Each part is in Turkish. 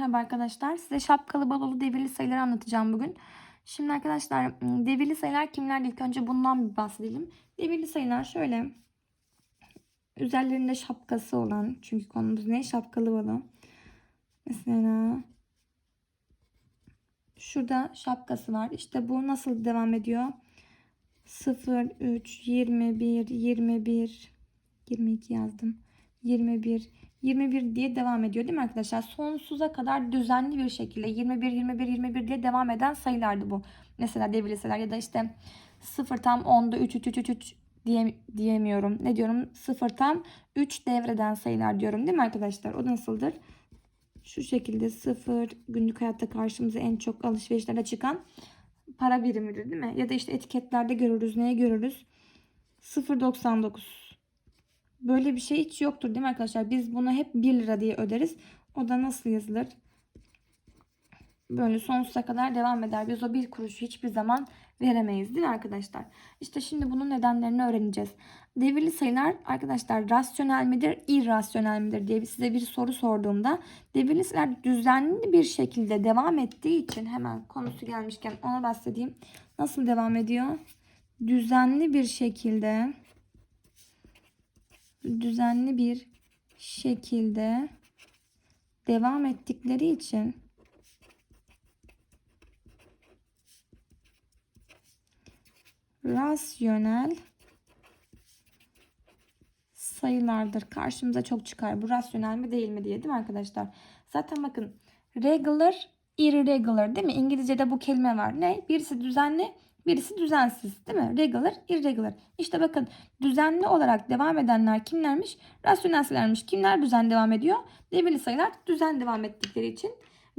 Merhaba arkadaşlar. Size şapkalı balolu devirli sayıları anlatacağım bugün. Şimdi arkadaşlar ım, devirli sayılar kimler? İlk önce bundan bir bahsedelim. Devirli sayılar şöyle. Üzerlerinde şapkası olan. Çünkü konumuz ne? Şapkalı balo. Mesela şurada şapkası var. İşte bu nasıl devam ediyor? 0, 3, 21, 21, 22 yazdım. 21, 21 diye devam ediyor değil mi arkadaşlar? Sonsuza kadar düzenli bir şekilde 21, 21, 21 diye devam eden sayılardı bu. Mesela devirli sayılar ya da işte 0 tam 10'da 3, 3, 3, 3, 3 diye, diyemiyorum. Ne diyorum? 0 tam 3 devreden sayılar diyorum değil mi arkadaşlar? O nasıldır? Şu şekilde 0 günlük hayatta karşımıza en çok alışverişlerde çıkan para birimidir değil mi? Ya da işte etiketlerde görürüz. Neye görürüz? 0.99 Böyle bir şey hiç yoktur değil mi arkadaşlar? Biz bunu hep 1 lira diye öderiz. O da nasıl yazılır? Böyle sonsuza kadar devam eder. Biz o bir kuruşu hiçbir zaman veremeyiz değil mi arkadaşlar? İşte şimdi bunun nedenlerini öğreneceğiz. Devirli sayılar arkadaşlar rasyonel midir, irrasyonel midir diye size bir soru sorduğumda devirli sayılar düzenli bir şekilde devam ettiği için hemen konusu gelmişken ona bahsedeyim. Nasıl devam ediyor? Düzenli bir şekilde düzenli bir şekilde devam ettikleri için rasyonel sayılardır. Karşımıza çok çıkar. Bu rasyonel mi değil mi diye değil mi arkadaşlar? Zaten bakın regular, irregular değil mi? İngilizce'de bu kelime var. Ne? Birisi düzenli, birisi düzensiz değil mi? Regular, irregular. İşte bakın düzenli olarak devam edenler kimlermiş? Rasyonel sayılarmış. Kimler düzen devam ediyor? Devirli sayılar düzen devam ettikleri için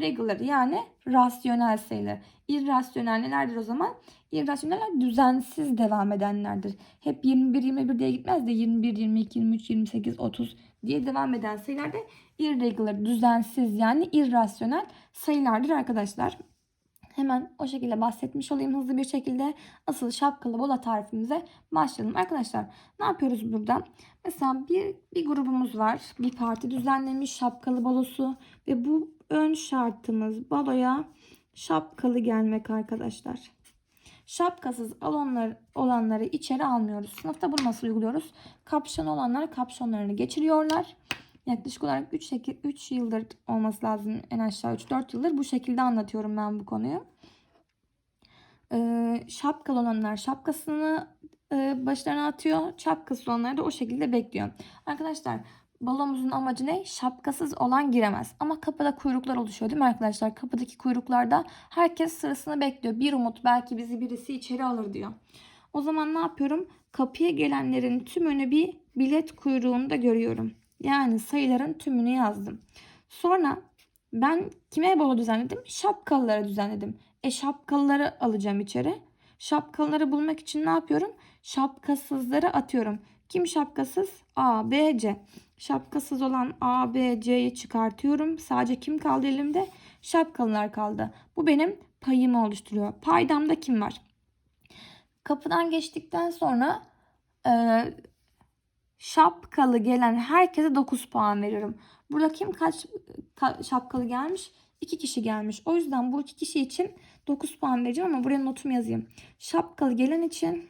regular yani rasyonel sayılar. İrrasyonel nelerdir o zaman? İrrasyoneller düzensiz devam edenlerdir. Hep 21, 21 diye gitmez de 21, 22, 23, 28, 30 diye devam eden sayılar da irregular, düzensiz yani irrasyonel sayılardır arkadaşlar. Hemen o şekilde bahsetmiş olayım hızlı bir şekilde. Asıl şapkalı bola tarifimize başlayalım. Arkadaşlar ne yapıyoruz burada? Mesela bir, bir grubumuz var. Bir parti düzenlemiş şapkalı balosu. Ve bu ön şartımız baloya şapkalı gelmek arkadaşlar. Şapkasız olanlar, olanları içeri almıyoruz. Sınıfta bunu nasıl uyguluyoruz? Kapşon olanlar kapşonlarını geçiriyorlar. Yaklaşık olarak 3, 3 yıldır olması lazım en aşağı 3-4 yıldır bu şekilde anlatıyorum ben bu konuyu. Ee, şapkalı olanlar şapkasını e, başlarına atıyor. Şapkasız olanlar da o şekilde bekliyor. Arkadaşlar balomuzun amacı ne? Şapkasız olan giremez. Ama kapıda kuyruklar oluşuyor değil mi arkadaşlar? Kapıdaki kuyruklarda herkes sırasını bekliyor. Bir umut belki bizi birisi içeri alır diyor. O zaman ne yapıyorum? Kapıya gelenlerin tümünü bir bilet kuyruğunda görüyorum. Yani sayıların tümünü yazdım. Sonra ben kime balo düzenledim? Şapkalılara düzenledim. E şapkalıları alacağım içeri. Şapkalıları bulmak için ne yapıyorum? Şapkasızları atıyorum. Kim şapkasız? A, B, C. Şapkasız olan A, B, C'yi çıkartıyorum. Sadece kim kaldı elimde? Şapkalılar kaldı. Bu benim payımı oluşturuyor. Paydamda kim var? Kapıdan geçtikten sonra e, şapkalı gelen herkese 9 puan veriyorum. Burada kim kaç ka, şapkalı gelmiş? 2 kişi gelmiş. O yüzden bu iki kişi için 9 puan vereceğim ama buraya notumu yazayım. Şapkalı gelen için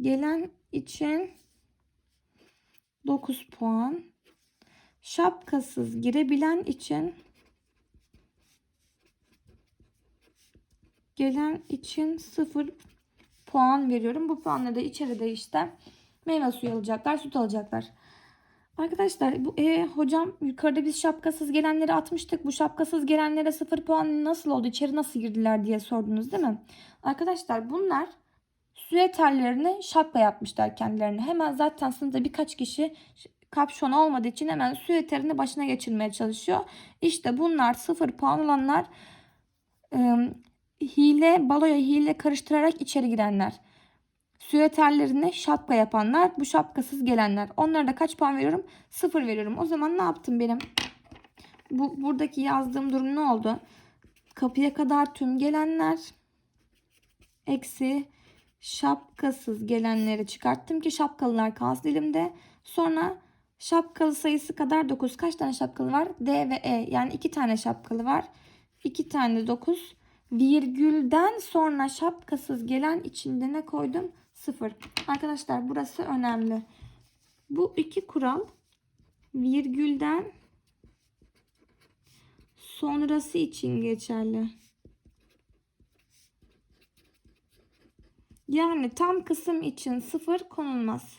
gelen için 9 puan. Şapkasız girebilen için gelen için 0 puan veriyorum. Bu puanları da içeride işte meyve suyu alacaklar, süt alacaklar. Arkadaşlar bu e, hocam yukarıda biz şapkasız gelenleri atmıştık. Bu şapkasız gelenlere 0 puan nasıl oldu? İçeri nasıl girdiler diye sordunuz değil mi? Arkadaşlar bunlar süeterlerini şapka yapmışlar kendilerine. Hemen zaten sınıfta birkaç kişi kapşon olmadığı için hemen süeterini başına geçirmeye çalışıyor. İşte bunlar 0 puan olanlar ıı, hile, baloya hile karıştırarak içeri girenler. Süveterlerini şapka yapanlar, bu şapkasız gelenler. Onlara da kaç puan veriyorum? Sıfır veriyorum. O zaman ne yaptım benim? Bu buradaki yazdığım durum ne oldu? Kapıya kadar tüm gelenler eksi şapkasız gelenleri çıkarttım ki şapkalılar kalsın elimde. Sonra Şapkalı sayısı kadar 9. Kaç tane şapkalı var? D ve E. Yani 2 tane şapkalı var. 2 tane 9. Virgülden sonra şapkasız gelen içinde ne koydum? 0. Arkadaşlar burası önemli. Bu iki kural virgülden sonrası için geçerli. Yani tam kısım için 0 konulmaz.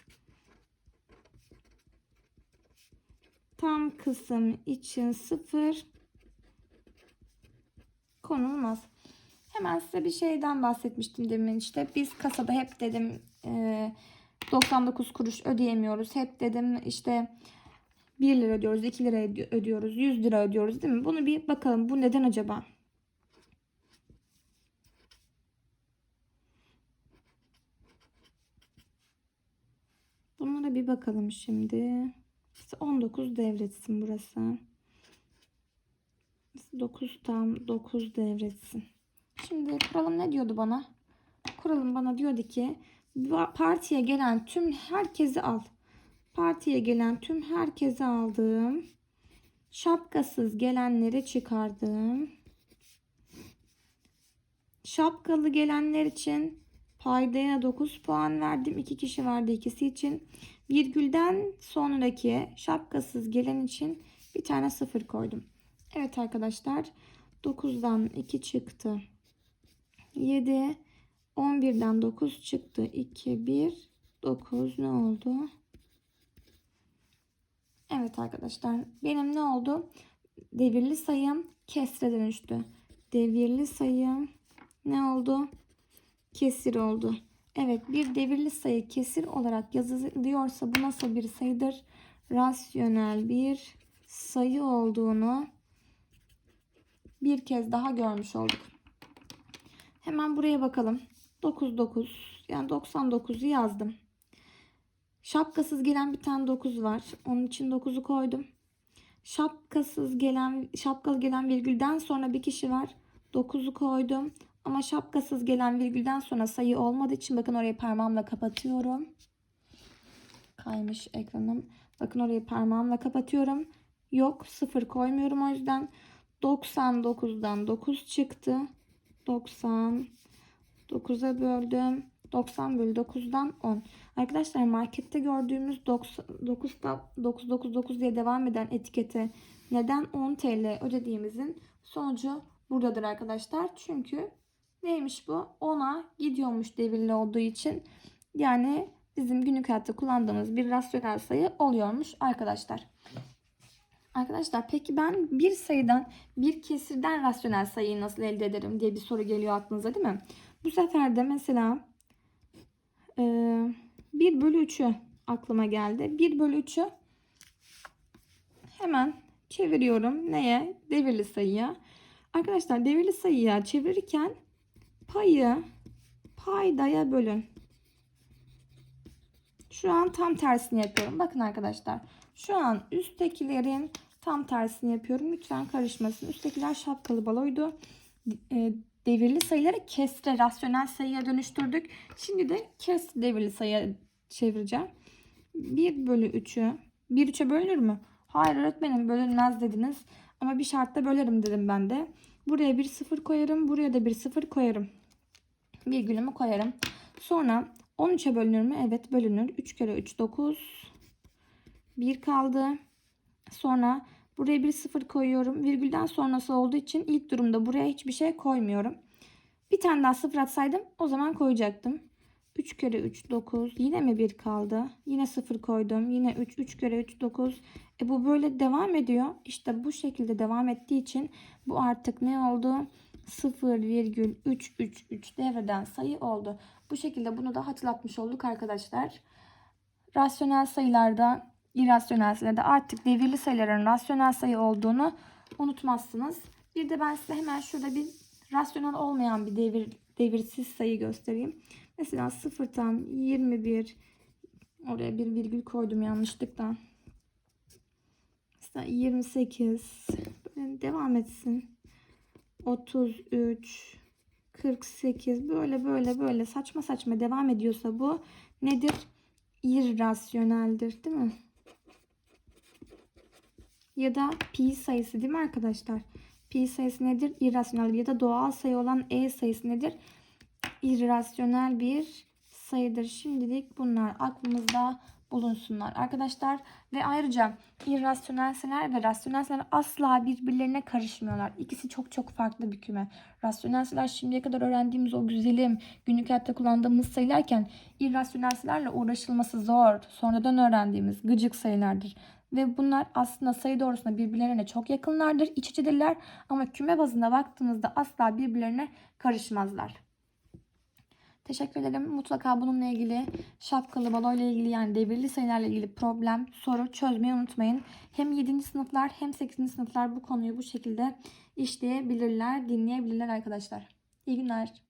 Tam kısım için 0 konulmaz. Hemen size bir şeyden bahsetmiştim demin işte. Biz kasada hep dedim e, 99 kuruş ödeyemiyoruz. Hep dedim işte 1 lira ödüyoruz, 2 lira ödüyoruz, 100 lira ödüyoruz değil mi? Bunu bir bakalım. Bu neden acaba? Bunlara bir bakalım şimdi. İşte 19 devretsin burası. 9 tam 9 devretsin. Şimdi kuralım ne diyordu bana? Kuralım bana diyordu ki "Va- partiye gelen tüm herkesi al. Partiye gelen tüm herkesi aldım. Şapkasız gelenleri çıkardım. Şapkalı gelenler için paydaya 9 puan verdim. 2 kişi vardı ikisi için. Virgülden sonraki şapkasız gelen için bir tane sıfır koydum. Evet arkadaşlar 9'dan 2 çıktı. 7 11'den 9 çıktı. 2 1 9 ne oldu? Evet arkadaşlar benim ne oldu? Devirli sayım kesre dönüştü. Devirli sayım ne oldu? Kesir oldu. Evet bir devirli sayı kesir olarak yazılıyorsa bu nasıl bir sayıdır? Rasyonel bir sayı olduğunu bir kez daha görmüş olduk. Hemen buraya bakalım. 9 9 yani 99'u yazdım. Şapkasız gelen bir tane 9 var. Onun için 9'u koydum. Şapkasız gelen şapkalı gelen virgülden sonra bir kişi var. 9'u koydum. Ama şapkasız gelen virgülden sonra sayı olmadığı için bakın orayı parmağımla kapatıyorum. Kaymış ekranım. Bakın orayı parmağımla kapatıyorum. Yok sıfır koymuyorum o yüzden. 99'dan 9 çıktı. 90 9'a böldüm. 90 bölü 9'dan 10. Arkadaşlar markette gördüğümüz 9'da 999 diye devam eden etikete neden 10 TL ödediğimizin sonucu buradadır arkadaşlar. Çünkü neymiş bu? 10'a gidiyormuş devirli olduğu için. Yani bizim günlük hayatta kullandığımız bir rasyonel sayı oluyormuş arkadaşlar. Arkadaşlar peki ben bir sayıdan bir kesirden rasyonel sayıyı nasıl elde ederim diye bir soru geliyor aklınıza değil mi? Bu sefer de mesela e, 1 bölü 3'ü aklıma geldi. 1 bölü 3'ü hemen çeviriyorum. Neye? Devirli sayıya. Arkadaşlar devirli sayıya çevirirken payı paydaya bölün. Şu an tam tersini yapıyorum. Bakın arkadaşlar. Şu an üsttekilerin tam tersini yapıyorum. Lütfen karışmasın. Üsttekiler şapkalı baloydu. E, devirli sayıları kesre rasyonel sayıya dönüştürdük. Şimdi de kes devirli sayıya çevireceğim. 1 bölü 3'ü 1 3'e bölünür mü? Hayır öğretmenim bölünmez dediniz. Ama bir şartla bölerim dedim ben de. Buraya bir sıfır koyarım. Buraya da bir sıfır koyarım. Virgülümü koyarım. Sonra 13'e bölünür mü? Evet bölünür. 3 kere 3 9. 1 kaldı. Sonra buraya bir sıfır koyuyorum. Virgülden sonrası olduğu için ilk durumda buraya hiçbir şey koymuyorum. Bir tane daha sıfır atsaydım o zaman koyacaktım. 3 kere 3 9. Yine mi 1 kaldı? Yine 0 koydum. Yine 3 3 kere 3 9. E bu böyle devam ediyor. İşte bu şekilde devam ettiği için bu artık ne oldu? 0,333 devreden sayı oldu. Bu şekilde bunu da hatırlatmış olduk arkadaşlar. Rasyonel sayılarda, irrasyonel sayılarda artık devirli sayıların rasyonel sayı olduğunu unutmazsınız. Bir de ben size hemen şurada bir rasyonel olmayan bir devir devirsiz sayı göstereyim. Mesela 0 tam 21 oraya bir virgül koydum yanlışlıkla. Mesela 28 böyle devam etsin. 33 48 böyle böyle böyle saçma saçma devam ediyorsa bu nedir? İrrasyoneldir değil mi? Ya da pi sayısı değil mi arkadaşlar? Pi sayısı nedir? İrrasyonel ya da doğal sayı olan e sayısı nedir? İrrasyonel bir sayıdır. Şimdilik bunlar aklımızda bulunsunlar arkadaşlar. Ve ayrıca irrasyonel sayılar ve rasyonel sayılar asla birbirlerine karışmıyorlar. İkisi çok çok farklı bir küme. Rasyonel sayılar şimdiye kadar öğrendiğimiz o güzelim günlük hayatta kullandığımız sayılarken irrasyonel sayılarla uğraşılması zor. Sonradan öğrendiğimiz gıcık sayılardır. Ve bunlar aslında sayı doğrusunda birbirlerine çok yakınlardır, iç içedirler ama küme bazında baktığımızda asla birbirlerine karışmazlar. Teşekkür ederim. Mutlaka bununla ilgili şapkalı balo ile ilgili yani devirli sayılarla ilgili problem, soru çözmeyi unutmayın. Hem 7. sınıflar hem 8. sınıflar bu konuyu bu şekilde işleyebilirler, dinleyebilirler arkadaşlar. İyi günler.